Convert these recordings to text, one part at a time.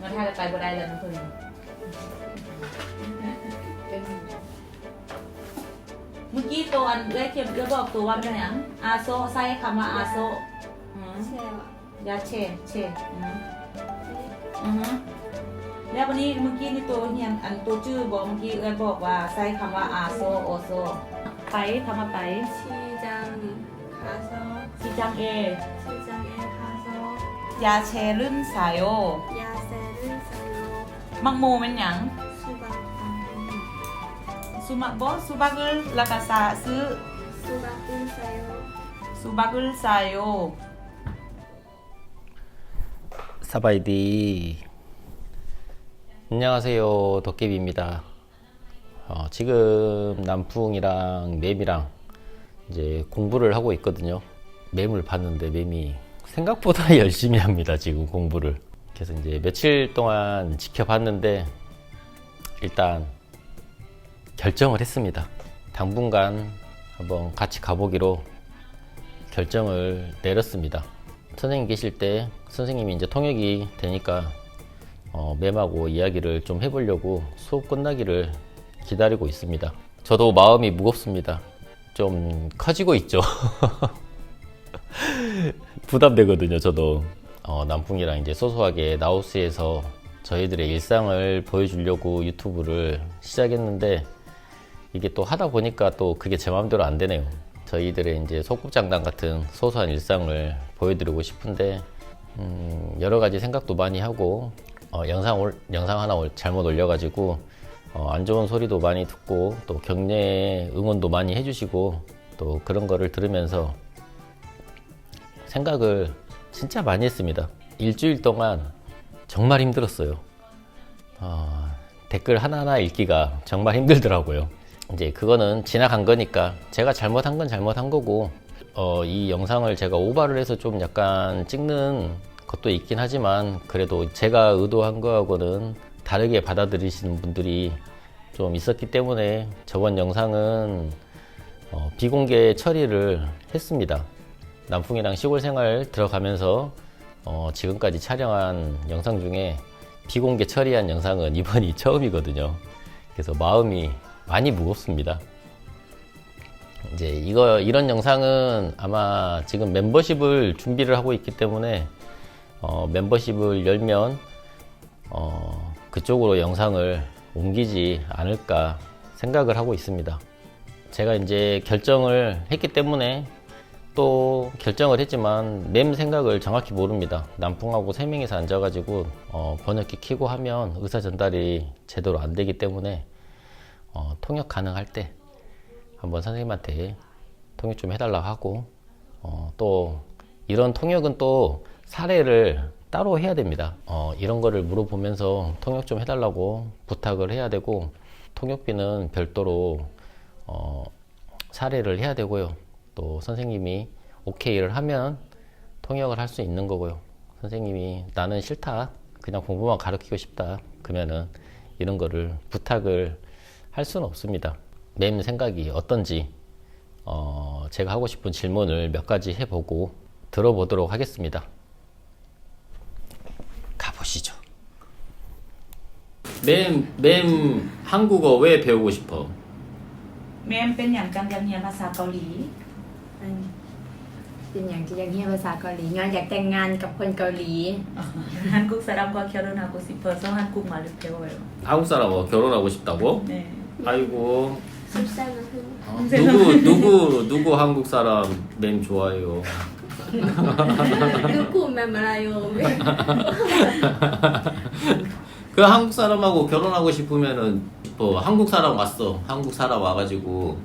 งั้นถ้าจะไปบ่ได้แล้วน้ำเพิ่นเป็นเมื่อกี้ตัวอันเอ้ยเข็มเอ้ยบอกตัวว่าเป็นหยังอาโซใส่คำว่าอาโซอืม แช่ว่ะยาเชเชอืมอือฮึแล้ววันนี้เมื่อกี้นี่ตัวเฮียนอันตัวชื่อบอกเมื่อกี้เอ้ยบอกว่าใส่คำว่าอาโซโอโซไปคำว่าไปชีจังคาโซซิจังเอชีจังเอคาโซยาเชลื่นสายโอยาเซริไซโย มังโมเป็นหยัง สุบังอัง ซูมาบอซูบักลแล้วก็ซาซื้อ สุบังอุนไซโย ซูบักลไซโอ 사바이디 안녕하세요 도깨비입니다 어, 지금 남풍이랑 맴이랑 이제 공부를 하고 있거든요 맴을 봤는데 맴이 생각보다 열심히 합니다 지금 공부를 그래서 이제 며칠 동안 지켜봤는데 일단 결정을 했습니다 당분간 한번 같이 가보기로 결정을 내렸습니다. 선생님 계실 때 선생님이 이제 통역이 되니까 어, 맴하고 이야기를 좀 해보려고 수업 끝나기를 기다리고 있습니다. 저도 마음이 무겁습니다. 좀 커지고 있죠. 부담되거든요, 저도. 어, 남풍이랑 이제 소소하게 나우스에서 저희들의 일상을 보여주려고 유튜브를 시작했는데 이게 또 하다 보니까 또 그게 제 마음대로 안 되네요. 저희들의 이제 소꿉장난 같은 소소한 일상을 보여드리고 싶은데 음, 여러 가지 생각도 많이 하고 어, 영상 올, 영상 하나 올- 잘못 올려가지고 어, 안 좋은 소리도 많이 듣고 또 격려 응원도 많이 해주시고 또 그런 거를 들으면서 생각을 진짜 많이 했습니다. 일주일 동안 정말 힘들었어요. 어, 댓글 하나하나 읽기가 정말 힘들더라고요. 이제 그거는 지나간 거니까 제가 잘못한 건 잘못한 거고 어, 이 영상을 제가 오바를 해서 좀 약간 찍는 것도 있긴 하지만 그래도 제가 의도한 거하고는 다르게 받아들이시는 분들이 좀 있었기 때문에 저번 영상은 어, 비공개 처리를 했습니다. 남풍이랑 시골 생활 들어가면서 어, 지금까지 촬영한 영상 중에 비공개 처리한 영상은 이번이 처음이거든요. 그래서 마음이 많이 무겁습니다. 이제 이거 이런 영상은 아마 지금 멤버십을 준비를 하고 있기 때문에 어, 멤버십을 열면 어, 그쪽으로 영상을 옮기지 않을까 생각을 하고 있습니다. 제가 이제 결정을 했기 때문에 또 결정을 했지만 맴 생각을 정확히 모릅니다. 남풍하고 세 명이서 앉아가지고 어, 번역기 키고 하면 의사 전달이 제대로 안 되기 때문에 어, 통역 가능할 때 한번 선생님한테 통역 좀 해달라고 하고 어, 또 이런 통역은 또 사례를 따로 해야 됩니다. 어, 이런 거를 물어보면서 통역 좀 해달라고 부탁을 해야 되고 통역비는 별도로 어, 사례를 해야 되고요. 또 선생님이 오케이를 하면 통역을 할 수 있는 거고요. 선생님이 나는 싫다. 그냥 공부만 가르치고 싶다. 그러면은 이런 거를 부탁을 할 수는 없습니다. 맴 생각이 어떤지 어, 제가 하고 싶은 질문을 몇 가지 해보고 들어보도록 하겠습니다. 가보시죠. 맴, 맴 한국어 왜 배우고 싶어? แม่มเป็นอย่างจังอยากเรียนภาษาเกาหลี อัน เป็นอย่างที่อยากเรียนภาษาเกาหลีงานอยากแต่งงานกับคนเกาหลี 한국 사람과 결혼하고 싶어서 한국말을 배워요. 한국 사람하고 결혼하고 싶다고? 네. 아이고 สุดแซ่บนะคือ 어, 누구 누구 누구 한국 사람 맴 좋아해요? ดูกลุ่มแมมอะไรโยม 그 한국 사람하고 결혼하고 싶으면은 뭐 한국 사람 왔어. 한국 사람 와가지고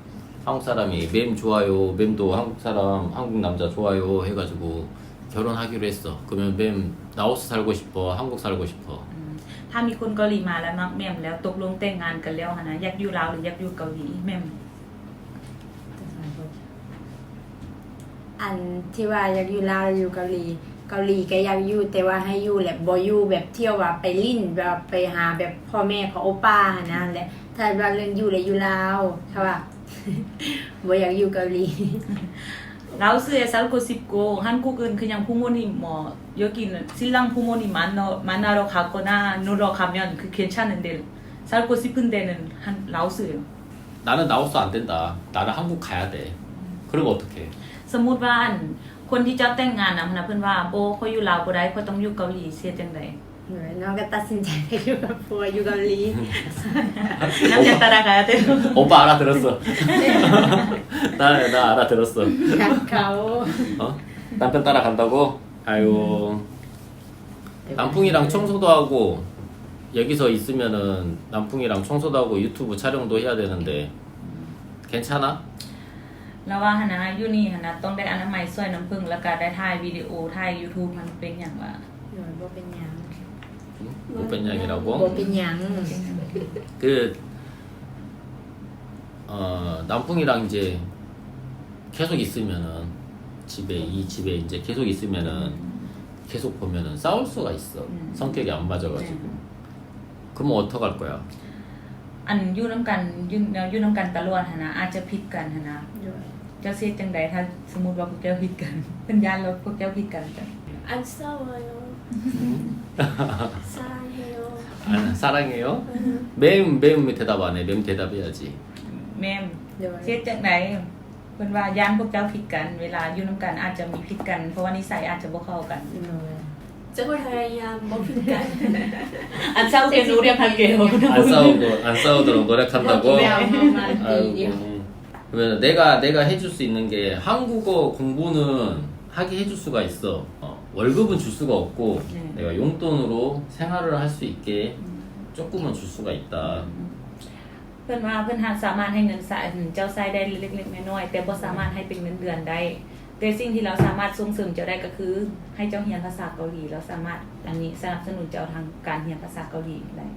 한국 사람이 맴 좋아요. 맴도 한국 사람 한국 남자 좋아요. 해가지고 결혼하기로 했어. 그러면 맴 라오스 살고 싶어. 한국 살고 싶어. ถ้ามีคนเกาหลีมาแล้วมักแม่มแล้วตกลงแต่งงานกันแล้วหนนะอยากอยู่ลาวหรืออยากอยู่เกาหลีแม่ม อันที่ว่าอยากอยู่ลาวหรืออยู่เกาหลี เกาหลีก็อยากอยู่แต่ว่าให้อยู่แหละบ่อยู่แบบเที่ยวว่าไปลิ้นแบบไปหาแบบพ่อแม่ของโอป้าหั้นนะแหละถ้าว่าเรื่องอยู่เลยอยู่ลาวถ้าว่า บ่อยากอยู่เกาหลี โอ 라오스에 살고 싶고 한국은 그냥 부모님 뭐 여기는 신랑 부모님 만나, 만나러 가거나 놀러 가면 그 괜찮은데 살고 싶은 데는 한 라오스예요. 나는 나오스 안 된다. 나는 한국 가야 돼. 그러면 어떡해? สมมุติว่าอันคนที่เจ้าแต่งงานนะพนะเพื่อนว่าโบเขาอยู่ลาวบ่ได้เขาต้องอยู่เกาหลีเสียจังได โดยน้องก็ตัดสินใจไปอยู่กับผัวอยู่เกาหลี น้ำจะตาดากาเต้ 오빠 알아들었어. 나, 나 알아들었어. รักเขา 어? 남편 따라간다고? 아유. 남풍이랑 청소도 하고 여기서 있으면은 남풍이랑 청소도 하고 유튜브 촬영도 해야 되는데 괜찮아? แล้วว่าหนนะอยู่นี่หนนะต้องได้อนามัยช่วยน้ำผึ้งแล้วก็ได้ถ่ายวิดีโอถ่าย YouTube มันเป็นอย่างว่า โดยบ่เป็นหยัง 못 뺀양이라고? บ่เป็นหยัง 그, 어, 남풍이랑 이제 계속 있으면은 집에, 이 집에 이제 계속 있으면은 계속 보면은 싸울 수가 있어. 음. 성격이 안 맞아가지고. 네. 그러면 어떡할 거야? อันอยู่น้ำกันอยู่อยู่น้ำกันตลอดหนนะอาจจะผิดกันหนนะ โดย เจ้าเสียจังใดถ้าสมมุติว่าพวกเจ้าผิดกัน เป็นญาติเราพวกเจ้าผิดกันจ้ะ อันเศร้าเลยเนาะสร้างเฮโย 아, 사랑해요? 매음, 매음 대답 안 해. 매음 대답해야지. แม่ม โดย เสียจังใดเพิ่นว่าญาติพวกเจ้าผิดกัน เวลาอยู่น้ำกันอาจจะมีผิดกัน เพราะว่านิสัยอาจจะบ่เข้ากัน โดย จะพยายามบอกผิดกัน อันเศร้าเรียนรู้เรียนพันเกล 안 싸우고, 안 싸우도록 노력한다고? แววเข้ามาดีเดียว 아이고. 그러면 내가, 내가 해줄 수 있는 게 한국어 공부는 하게 해줄 수가 있어. 어, 월급은 줄 수가 없고 네. 내가 용돈으로 생활을 할 수 있게 조금은 줄 수가 있다. เพิ่นว่าเพิ่นหาสามารถให้เงินสายเจ้าใช้ได้เล็กๆน้อยๆแต่บ่สามารถให้เป็นเงินเดือนได้ แต่สิ่งที่เราสามารถส่งเสริมเจ้าได้ก็คือ ให้เจ้าเรียนภาษาเกาหลีเราสามารถอันนี้สนับสนุนเจ้าทางการเรียนภาษาเกาหลีได้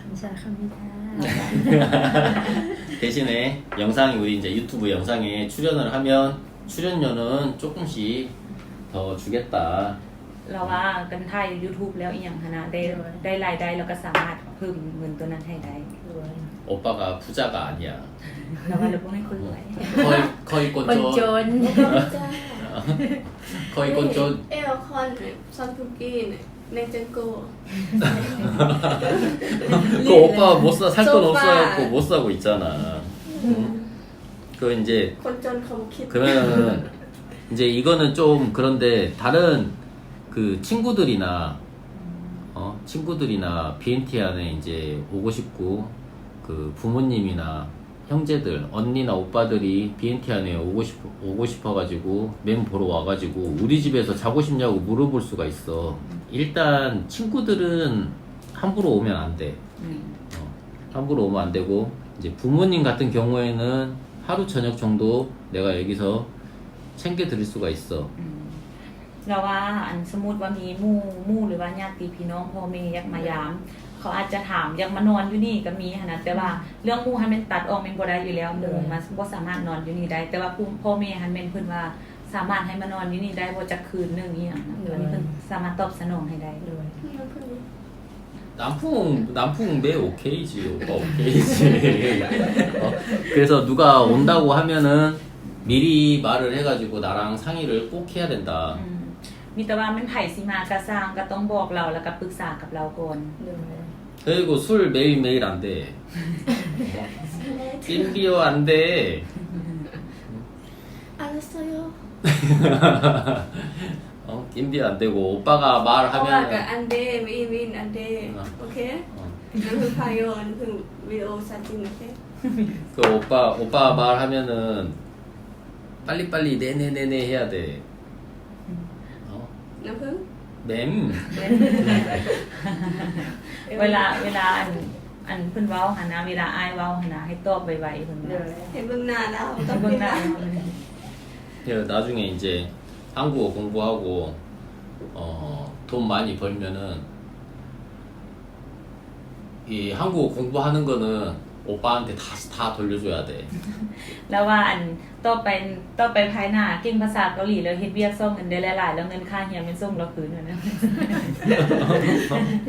คำสาคำพิธา 대신에 영상이 우리 이제 유튜브 영상에 출연을 하면 출연료는 조금씩 더 주겠다. เราว่ากันถ่าย YouTube แล้วอีหยังหั้นนะได้ได้รายได้เราก็สามารถเพิ่มเงินตัวนั้นให้ได้ โดย 오빠가 부자가 아니야. เราว่าเราบ่ให้คนรวย 거의 거의 คนจ 꼰존. น จ้า 거의 꼰존. เอลคอนซอนทุกี้ในจังโก 그 오빠 못 사, 살 돈 소파. 없어갖고 못 사고 있잖아. 응? 그 이제 คนจนเขาคิด 그러면은 이제 이거는 좀 그런데 다른 그 친구들이나 어 친구들이나 BNT 안에 이제 오고 싶고 그 부모님이나 형제들 언니나 오빠들이 BNT 안에 오고 싶어 오고 싶어가지고 맹 보러 와가지고 우리 집에서 자고 싶냐고 물어볼 수가 있어. 일단 친구들은 함부로 오면 안 돼. อืม 어, 함부로 오면 안 되고 이제 부모님 같은 경우에는 하루 저녁 정도 내가 여기서 챙겨 드릴 수가 있어. อืมเราว่าอันสมมุติว่ามีหมู่หมู่หรือว่าญาติพี่น้องพ่อแม่อยากมายาม เขาอาจจะถามอยากมานอนอยู่นี่ก็มีหั้นนะแต่ว่าเรื่องหมู่หันแม่นตัดออกแม่นบ่ได้อยู่แล้วหมู่มันบ่สามารถนอนอยู่นี่ได้ แต่ว่าผู้พ่อแม่หันแม่นเพิ่นว่าสามารถให้มานอนอยู่นี่ได้บ่จักคืนหนึงอีหยังนะตัวนี้เพิ่นสามารถตอบสนองให้ได้ โดย 남풍 남풍 매 오케이지 오빠 오케이지. 어, 그래서 누가 온다고 하면은 미리 말을 해가지고 나랑 상의를 꼭 해야 된다. อืมมีแต่ว่ามันไผสิมาก็สร้างก็ต้องบอกเราแล้วก็ปรึกษากับเราก่อน โดย 그리고 술 매일 매일 안 돼. 빈비어 안 돼. อะไรเซโย 어, 빈비어 안 되고 오빠가 เพราะว่ากับ 말하면 อันเดย์วินวินอันเดย์โอเค 어, นั่นคือพายโอนคือวิดีโอชัดจริงโอเค 그 오빠 오빠 말하면은 빨리빨리 네네네네 해야 돼. 어? น้ำผึ้ง 맴. เวลาเวลาอันอันเพิ่นเว้าหันนะเวลาอายเว้าหันนะให้ตอบไวๆเพิ่น โด ว่าย เห็นเบื้องหน้าแล้วต้ ต้ อ อง งเบิ่งหน้า 그래서 나중에 이제 한국어 공부하고 어, 돈 많이 벌면은 이 한국어 공부하는 거는 오빠한테 다, 다 돌려줘야 돼. แล้วว่าอันต่อไปต่อไปภายหน้าเก่งภาษาเกาหลีแล้วเฮ็ดเวียกส่งเงินได้หลายๆแล้วเงินค่าเฮียนเป็นส่งเราคืนน่ะนะ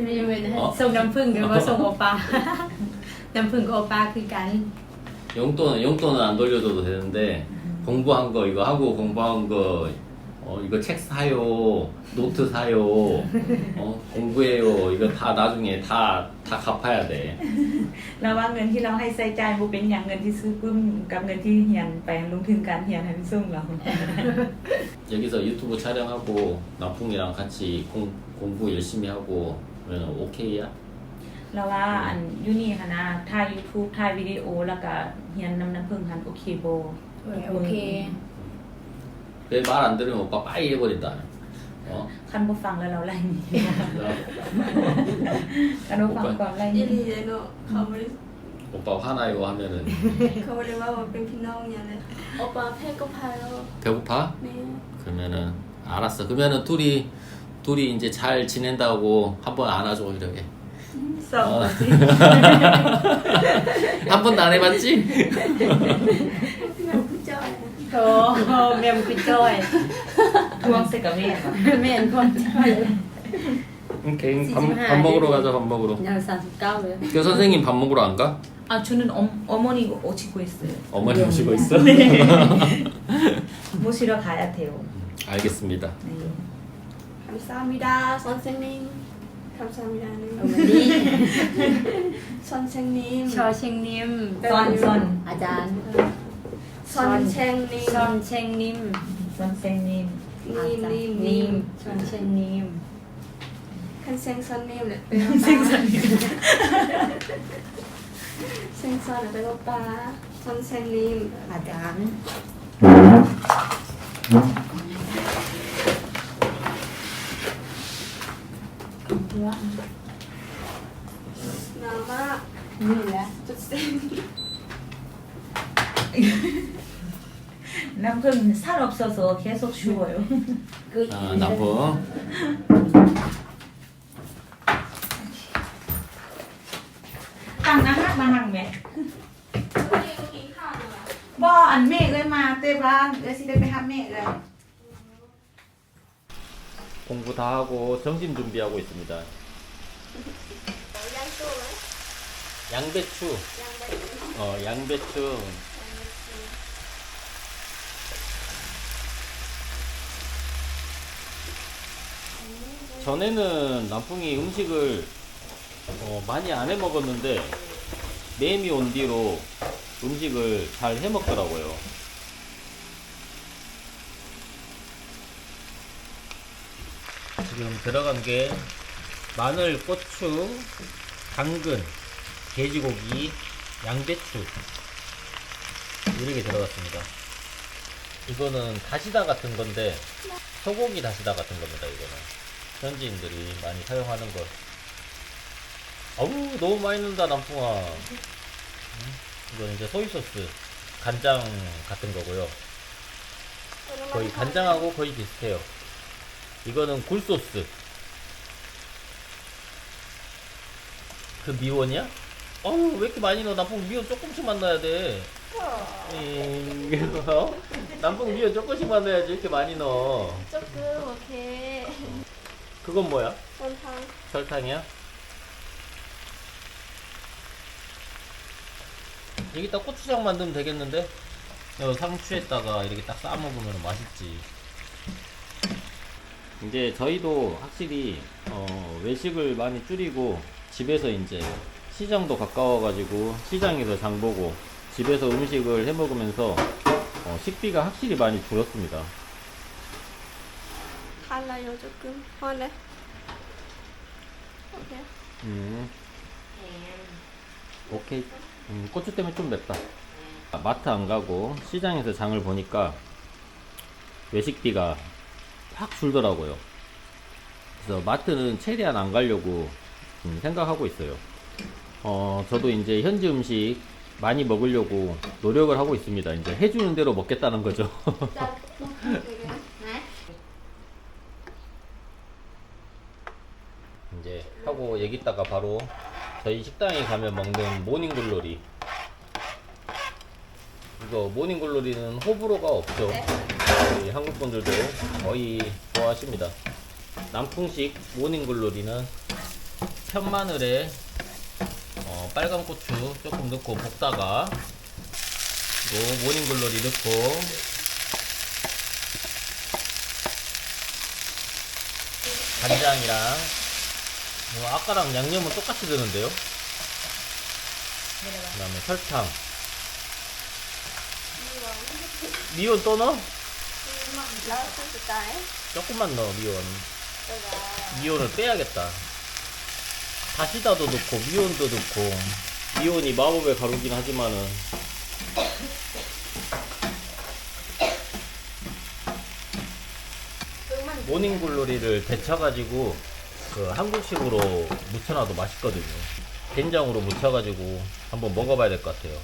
ไม่ยังเป็น อ๋อ ส่งน้ำผึ้งหรือว่าส่งโอปา น้ำผึ้งกับโอปาคือกัน 용돈은 용돈은 안 돌려줘도 되는데 공부한 거 이거 하고 공부한 거 어, 이거 책 사요 노트 사요 어, 공부해요 이거 다 나중에 다 다 갚아야 돼 แล้วว่าเงินที่เราให้ใส่ใจายบ่เป็นอย่างเงินที่ซื้อปึ้มกับเงินที่เฮียนไปลงทุนการเฮียนให้มันส่งเรา 여기서 유튜브 촬영하고 남풍이랑 같이 공, 공부 열심히 하고 그러면 오케이야? แล้วว่าอันอยู่นี่ค่ะนะถ่าย YouTube ถ่ายวิดีโอแล้วก็เฮียนนำน้ำพึ่งหันโอเคโบ โอเค 왜 말 안 들으면 오빠 빠이 해버린다 어? คันบ่ฟังแล้วเราไล่หนี คันบ่ฟังก่อนไล่ห อี นี หลีเลยเนาะเขาไม่ได้ 오빠 화나요 하면은 เขาไม่ได้ว่าว่าเป็นพี่น้องอย่างเลยโอปาเพ่ก็พายแล้ว 배고파? แม่ 그러면은 알았어 그러면은 둘이 둘이 이제 잘 지낸다고 한번 안아줘 이렇게 สองคนสิ 한 번도 안 해봤지? พี่แม่พี่จอยนะ โอ้แม่มพี่จ้อย ทวงเสร็จกับแม่ก่อน แม่นพ่อจ้อย 오케이 밥, 지지마. 밥 먹으러 가자 밥 먹으러 ยาวสามสิบเก้าเลย 그 선생님 밥 먹으러 안 가? 아 저는 어, 어머니 오시고 있어요 어머니 네. 오시고 있어? 모시러 가야 돼요 알겠습니다 네. คำซามิดาซอนเซงนิงคำซามิดานึง เอามาดี ซอนเชงนิมซอนเชงนิมซอนเชงนิมนิมนิมนิมซอนเชงนิมคันเซงซอนนิมเนี่ยเป็นเซงซอนมเซงซอนเนี่ยเป็นป้าซอนเชงนิมอาจารย์ว่น้ำมากนี่แหละจุดเส้น 남편 살 없어서 계속 쉬워요. 아, 나보. tăng á hát ba hàng mẹ bo ăn mẹ ơi mà tê ba ơi xin đây phải hát mẹ rồi 공부 다 하고 점심 준비하고 있습니다. 양배추. 양배추. 어, 양배추. 전에는 남풍이 음식을 어, 많이 안 해 먹었는데 매미 온 뒤로 음식을 잘 해 먹더라고요. 지금 들어간 게 마늘, 고추, 당근, 돼지고기, 양배추 이렇게 들어갔습니다. 이거는 다시다 같은 건데 소고기 다시다 같은 겁니다. 이거는 현지인들이 많이 사용하는 것. 어우 너무 많이 넣는다 남풍아. 음, 이건 이제 소이 소스, 간장 같은 거고요. 거의 간장하고 거의 비슷해요. 이거는 굴 소스. 그 미원이야? 어우 왜 이렇게 많이 넣어? 남풍 미원 조금씩만 넣어야 돼. 음, 그래서 남풍 미원 조금씩만 넣어야지 이렇게 많이 넣어. 조금 오케이 그건 뭐야? 설탕. 설탕이야? 여기다 고추장 만들면 되겠는데? 어, 상추에다가 이렇게 딱 싸 먹으면 맛있지. 이제 저희도 확실히 어, 외식을 많이 줄이고 집에서 이제 시장도 가까워가지고 시장에서 장 보고 집에서 음식을 해 먹으면서 어, 식비가 확실히 많이 줄었습니다. 달라요 조금. 화내 오케이. 음. 네. 오케이. 음, 고추 때문에 좀 맵다. 아, 마트 안 가고 시장에서 장을 보니까 외식비가 확 줄더라고요. 그래서 마트는 최대한 안 가려고 음, 생각하고 있어요. 어, 저도 이제 현지 음식 많이 먹으려고 노력을 하고 있습니다. 이제 해주는 대로 먹겠다는 거죠. 얘기다가 바로 저희 식당에 가면 먹는 모닝글로리. 이거 모닝글로리는 호불호가 없죠. 네. 저희 한국 분들도 거의 좋아하십니다. 남풍식 모닝글로리는 편마늘에 어, 빨간 고추 조금 넣고 볶다가 또 모닝글로리 넣고 간장이랑 뭐 아까랑 양념은 똑같이 드는데요. 그 다음에 설탕. 미원 또 넣어? 조금만 넣어 미원. 미온을 빼야겠다. 다시다도 넣고 미온도 넣고 미온이 마법의 가루긴 하지만은 모닝글로리를 데쳐가지고 그 한국식으로 무쳐놔도 맛있거든요. 된장으로 무쳐가지고 한번 먹어봐야 될 것 같아요.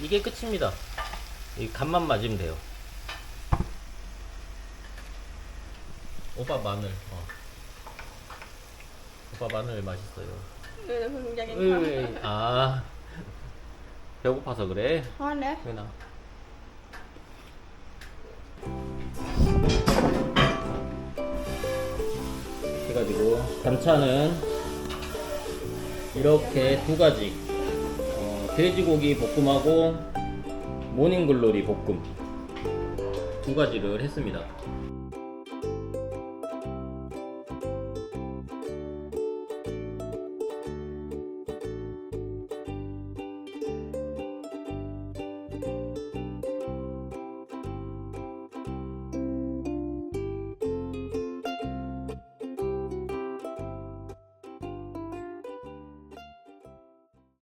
이게 끝입니다. 이 간만 맞으면 돼요. 오빠 마늘. 어. 오빠 마늘 맛있어요. Hướng dẫn em 으이, 아 배고파서 그래. Ngon đấy 은아. 해가지고 반찬은 이렇게 두 가지 어, 돼지고기 볶음하고 모닝글로리 볶음 두 가지를 했습니다.